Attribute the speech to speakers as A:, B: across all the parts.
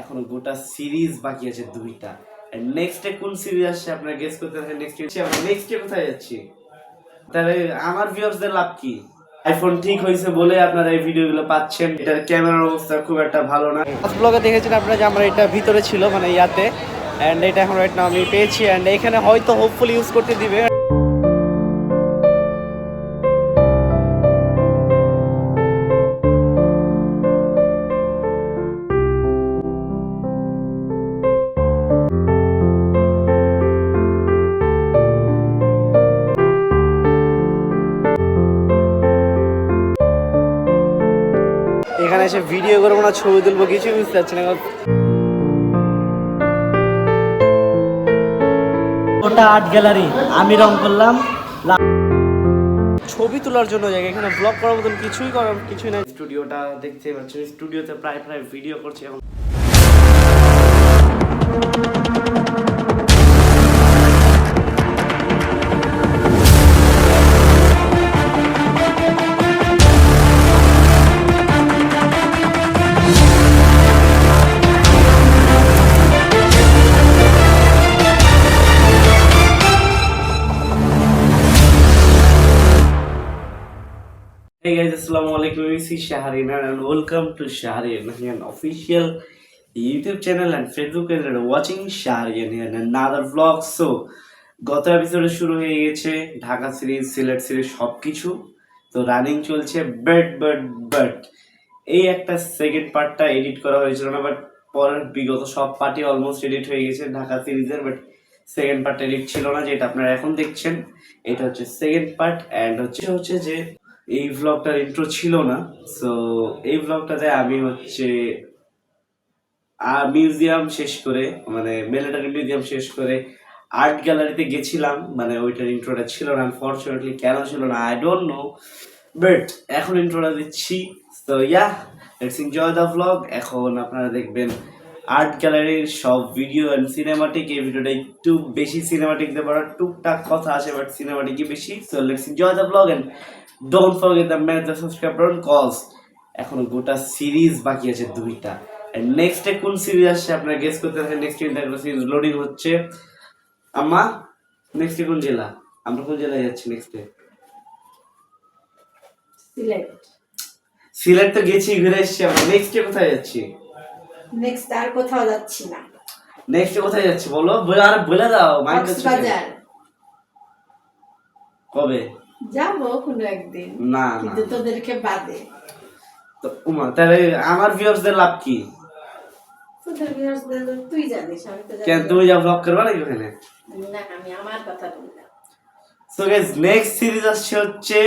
A: এখনও গোটা সিরিজ বাকি আছে দুইটা। নেক্সটে কোন সিরিজ আসছে? আপনারা গেস করতে থাকেন নেক্সট আমরা নেক্সটে কোথায় যাচ্ছি? তাহলে আমার ভিউয়ার্সদের লাভ কি? আইফোন ঠিক হয়েছে বলে আপনারা এই ভিডিওগুলো পাচ্ছেন। এটার ক্যামেরার অবস্থা খুব একটা ভালো না।
B: ব্লগে দেখেছেন আপনারা যে আমার এটা ভিতরে ছিল মানে ইয়াতে। অ্যান্ড এটা এখন রাইট নাও আমি পেয়েছি। অ্যান্ড এখানে হয়তো হোপফুলি ইউজ করতে দিবে। এসে ভিডিও করব না ছবি তুলবো কিছুই বুঝতে পারছি না। ওটা আর্ট গ্যালারি আমি রং করলাম। ছবি তোলার জন্য জায়গা এখানে ব্লগ করার মতন কিছুই করার কিছুই নাই।
A: স্টুডিওটা দেখতে পাচ্ছি স্টুডিওতে প্রায় প্রায় ভিডিও করছে এখন। Assalamu alaikum. This is Shahrin and welcome to Shahrin, an official YouTube channel and Facebook page and watching Shahrin and another গত এপিসোডে শুরু হয়ে গেছে ঢাকা সিরিজ সিলেট সিরিজ সব কিছু তো রানিং চলছে বাট বাট বাট এই একটা সেকেন্ড পার্টটা এডিট করা হয়েছিল না বাট পরের বিগত সব পার্টি অলমোস্ট এডিট হয়ে গেছে ঢাকা সিরিজের বাট সেকেন্ড পার্ট এডিট ছিল না যেটা আপনারা এখন দেখছেন এটা হচ্ছে সেকেন্ড পার্ট অ্যান্ড হচ্ছে হচ্ছে যে এই ব্লগটার ইন্ট্রো ছিল না সো এই ভ্লগটাতে আমি হচ্ছে মিউজিয়াম শেষ করে মানে মিলিটারি মিউজিয়াম শেষ করে আর্ট গ্যালারিতে গেছিলাম মানে ওইটার ইন্ট্রোটা ছিল না আনফর্চুনেটলি কেন ছিল না আই ডোন্ট নো বাট এখন ইন্ট্রোটা দিচ্ছি তো yeah let's enjoy the vlog এখন আপনারা দেখবেন আর্ট গ্যালারির সব ভিডিও অ্যান্ড সিনেমাটিক এই ভিডিওটা একটু বেশি সিনেমাটিক দেবো আর টুকটাক কথা আছে বাট সিনেমাটিকই বেশি so let's enjoy the vlog and don't forget the match the subscribe button cause এখনও গোটা সিরিজ বাকি আছে দুইটা। নেক্সটে কোন সিরিজ আসছে আপনারা গেস করতে থাকেন নেক্সট একটা সিরিজ লোডিং হচ্ছে। আম্মা নেক্সটে কোন জেলা? আমরা কোন জেলায় যাচ্ছি নেক্সটে
C: সিলেট।
A: সিলেট তো গেছি ঘুরে এসেছি আমরা। নেক্সটে কোথায় যাচ্ছি?
C: নেক্সট আর কোথাও যাচ্ছি না।
A: নেক্সটে কোথায় যাচ্ছি বলো? আর বলে দাও
C: কক্সবাজার।
A: কবে?
C: যাব কোনো একদিন
A: না
C: কিন্তু তোদেরকে বাদে।
A: তো উমা তাহলে আমার ভিউয়ার্সদের লাভ কি?
C: তোদের viewers-দের তুই জানিস আমি তো
A: কেন তুমি যা ব্লগ করবা নাকি ওখানে?
C: না আমি আমার কথা বললাম
A: সো গাইস নেক্সট সিরিজ আসছে হচ্ছে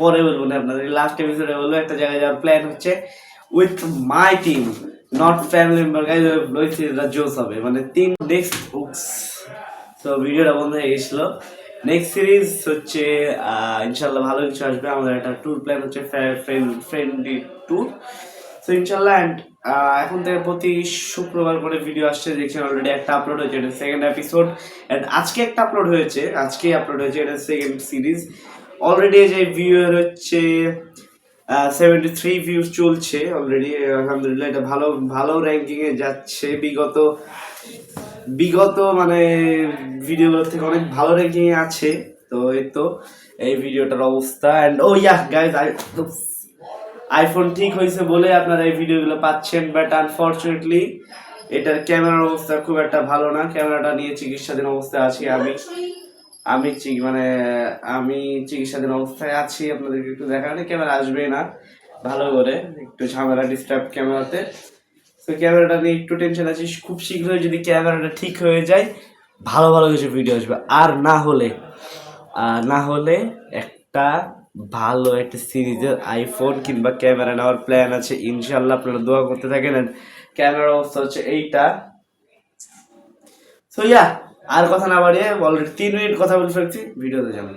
A: পরে বলব না আপনাদের লাস্ট এপিসোডে বলব একটা জায়গায় যাওয়ার প্ল্যান হচ্ছে with my team not family member guys ওই সিরিজটা জোস হবে। মানে তিন নেক্সট উক্স তো ভিডিওটা বন্ধ হয়ে গেছিল। নেক্সট সিরিজ হচ্ছে ইনশাল্লাহ ভালো কিছু আসবে। আমাদের একটা ট্যুর প্ল্যান হচ্ছে ফ্রেন্ড ফ্রেন্ডলি ট্যুর সো ইনশাল্লাহ অ্যান্ড এখন থেকে প্রতি শুক্রবার করে ভিডিও আসছে, দেখছেন অলরেডি একটা আপলোড হয়েছে, এটা সেকেন্ড এপিসোড অ্যান্ড আজকে একটা আপলোড হয়েছে, আজকেই আপলোড হয়েছে, এটা সেকেন্ড সিরিজ অলরেডি যে ভিউয়ার হচ্ছে সেভেন্টি থ্রি ভিউজ চলছে অলরেডি আলহামদুলিল্লাহ, এটা ভালো ভালো র্যাঙ্কিংয়ে যাচ্ছে। বিগত বিগত মানে ভিডিওগুলোর থেকে অনেক ভালো এ আছে, তো এই তো, এই ভিডিওটার অবস্থা। And oh yeah guys I iPhone ঠিক হয়েছে বলে আপনারা এই ভিডিওগুলো পাচ্ছেন বাট আনফর্চুনেটলি এটার ক্যামেরার অবস্থা খুব একটা ভালো না। ক্যামেরাটা নিয়ে চিকিৎসাধীন অবস্থায় আছি আমি। আমি মানে আমি চিকিৎসাধীন অবস্থায় আছি, আপনাদেরকে একটু দেখানো ক্যামেরা আসবে না, ভালো করে। একটু ঝামেলা ডিস্টার্ব ক্যামেরাতে। তো ক্যামেরাটা নিয়ে একটু টেনশন আছি খুব শীঘ্রই যদি ক্যামেরাটা ঠিক হয়ে যায় ভালো ভালো কিছু ভিডিও আসবে। আর না হলে আর না হলে একটা ভালো একটা সিরিজের আইফোন কিংবা ক্যামেরা নেওয়ার প্ল্যান আছে। ইনশাল্লাহ আপনারা দোয়া করতে থাকেন। ক্যামেরার অবস্থা হচ্ছে এইটা। সো ইয়া আর কথা না বাড়িয়ে অলরেডি তিন মিনিট কথা বলে ফেলছি ভিডিওতে যাব।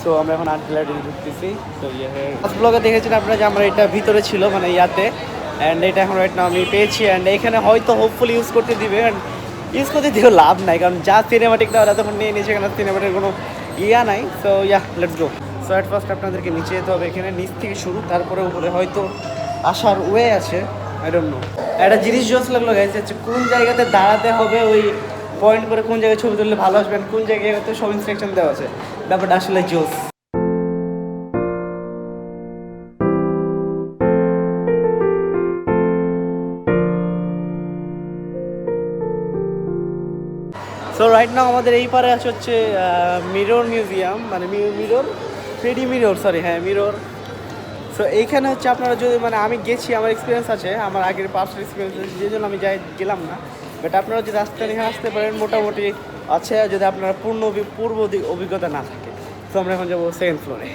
B: সো আমরা এখন আর্ট গ্যালারি ঢুকতেছি। তো ইয়ে ফার্স্ট ব্লগে দেখেছেন আপনারা যে আমার এটা ভিতরে ছিল মানে ইয়াতে। অ্যান্ড এটা এখন রাইট নাও আমি পেয়েছি অ্যান্ড এখানে হয়তো হোপফুলি ইউজ করতে দিবে অ্যান্ড ইউজ করতে দিয়েও লাভ নাই, কারণ যা সিনেমাটিক দেওয়ার এতক্ষণ নিয়ে নিয়েছে, এখানে সিনেমাটিক কোনো ইয়া নাই। So yeah let's go so at first আপনাদেরকে নিচে যেতে হবে, এখানে নিচ থেকে শুরু, তারপরে উপরে, হয়তো আসার ওয়ে আছে
A: আই ডোন্ট নো একটা জিনিস জোস লাগল গাইছে হচ্ছে কোন জায়গাতে দাঁড়াতে হবে, ওই পয়েন্ট করে কোন জায়গায় ছবি তুললে ভালো আসবেন কোন জায়গাতে সব ইনস্ট্রাকশন দেওয়া আছে। ব্যাপারটা আসলে জোস রাইট নাও আমাদের এই পারে আছে হচ্ছে মিরর মিউজিয়াম মানে mirror three D mirror sorry হ্যাঁ মিরর সো এইখানে হচ্ছে আপনারা যদি মানে আমি গেছি, আমার এক্সপিরিয়েন্স আছে, আমার আগের পার্সোনাল এক্সপিরিয়েন্স আছে, যে জন্য আমি যাই, গেলাম না। বাট আপনারা যদি রাস্তা নিয়ে আসতে পারেন, মোটামুটি আছে, যদি আপনার পূর্ণ পূর্ব অভিজ্ঞতা না থাকে। তো আমরা এখন যাব সেকেন্ড ফ্লোরে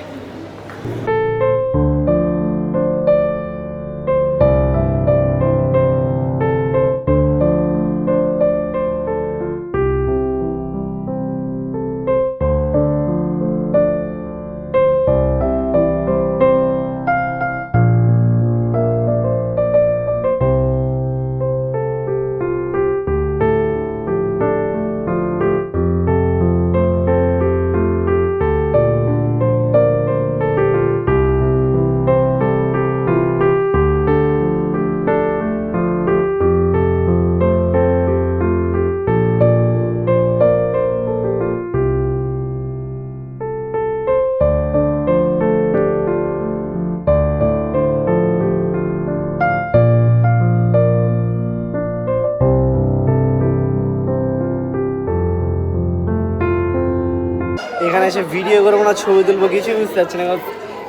A: এখানে এসে ভিডিও করব না, ছবি তুলবো, কিছুই বুঝতে পারছি না।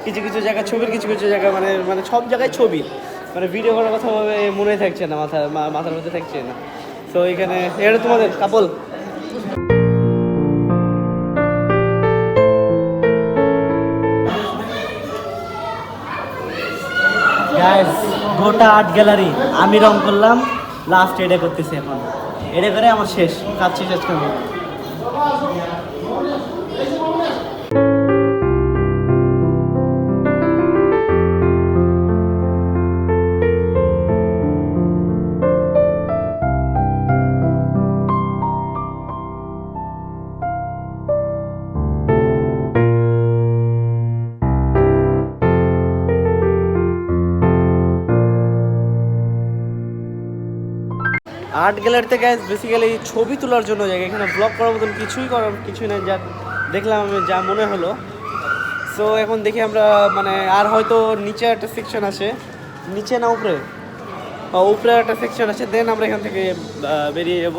A: কিছু কিছু জায়গায় ছবির, কিছু কিছু জায়গায় মানে মানে সব জায়গায় ছবি। মানে ভিডিও করার কথা মনে থাকছে না, মাথা মাথার মধ্যে থাকছে না। তো এখানে, এটা তোমাদের, কাপল। গোটা আর্ট গ্যালারি আমি রং করলাম লাস্ট এটা করতেছি এখন। এটা করে আমার শেষ, কাজ শেষ আজকে আর্ট গ্যালারিতে গ্যাস বেসিক্যালি ছবি তোলার জন্য জায়গা। এখানে ব্লগ করার মতন কিছুই করার কিছুই নাই যা দেখলাম আমি যা মনে হলো। সো এখন দেখি আমরা মানে আর হয়তো নিচে একটা সেকশন আছে। নিচে না উপরে? উপরে একটা সেকশন আছে। দেন আমরা এখান থেকে বেরিয়ে যাব।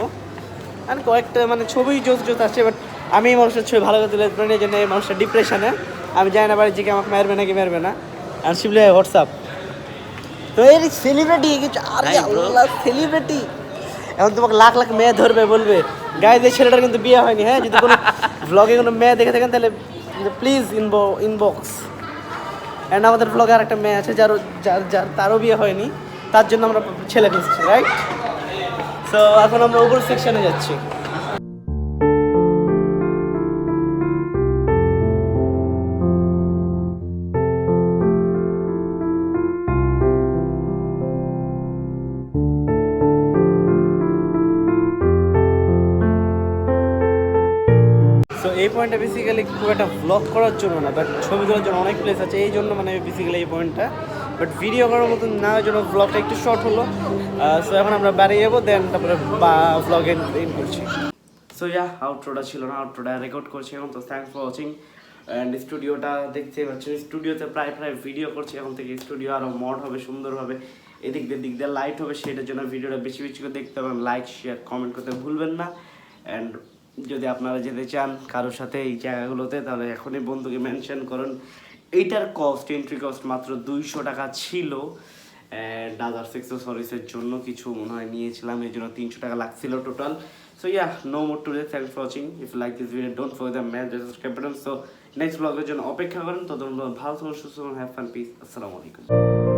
A: আর কয়েকটা মানে ছবি জোস জোস আছে বাট আমি এই মানুষের ছবি ভালো করে তুলে এই জন্য এই মানুষটা ডিপ্রেশনে আমি জানি না বাড়ি যে আমাকে মারবে নাকি মারবে না। আর শিবলে হোয়াটসঅ্যাপ তো এই সেলিব্রিটি কিছু আরে আল্লাহ সেলিব্রিটি এখন তোমাকে লাখ লাখ মেয়ে ধরবে, বলবে গায়ে যে ছেলেটার কিন্তু বিয়ে হয়নি হ্যাঁ? যদি কোনো ব্লগে কোনো মেয়ে দেখে থাকেন, তাহলে প্লিজ ইনবো ইনবক্স অ্যান্ড আমাদের ব্লগে আর একটা মেয়ে আছে যার যার যার, তারও বিয়ে হয়নি, তার জন্য আমরা ছেলে খুঁজছি রাইট সো এখন আমরা উপর সেকশনে যাচ্ছি। পয়েন্টটা বেসিক্যালি খুব একটা ব্লগ করার জন্য না বাট ছবি তোলার জন্য অনেক প্লেস আছে। এই জন্য মানে বেসিক্যালি এই পয়েন্টটা বাট ভিডিও করার মতন না জন্য ব্লগটা একটু শর্ট হলো। সো এখন আমরা বাড়ি যাব দেন তারপরে ব্লগে ইন করছি। সো ইয়া আউটরোটা ছিল না আউটরোটা রেকর্ড করছি এখন, তো থ্যাংকস ফর ওয়াচিং অ্যান্ড স্টুডিওটা দেখতে পাচ্ছেন স্টুডিওতে প্রায় প্রায় ভিডিও করছি, এখন থেকে স্টুডিও আরও মড হবে, সুন্দর হবে। এদিক দিয়ে, দিক দিয়ে লাইট হবে, সেটার জন্য ভিডিওটা বেশি বেশি করে দেখতে পাবেন লাইক শেয়ার কমেন্ট করতে ভুলবেন না। অ্যান্ড যদি আপনারা যেতে চান কারোর সাথে এই জায়গাগুলোতে, তাহলে এখনই বন্ধুকে মেনশন করুন। এইটার কস্ট এন্ট্রি কস্ট মাত্র দুইশো টাকা ছিল। অ্যান্ড আদার্স অ্যাক্সেসরিজের জন্য কিছু মনে হয় নিয়েছিলাম, এই জন্য তিনশো টাকা লাগছিল total so yeah no more today thanks for watching if like this video don't for the match button so next ব্লগের জন্য অপেক্ষা করেন। ততক্ষণ ভালো সুস্থ হ্যাভ ফান পিস আসসালামু আলাইকুম।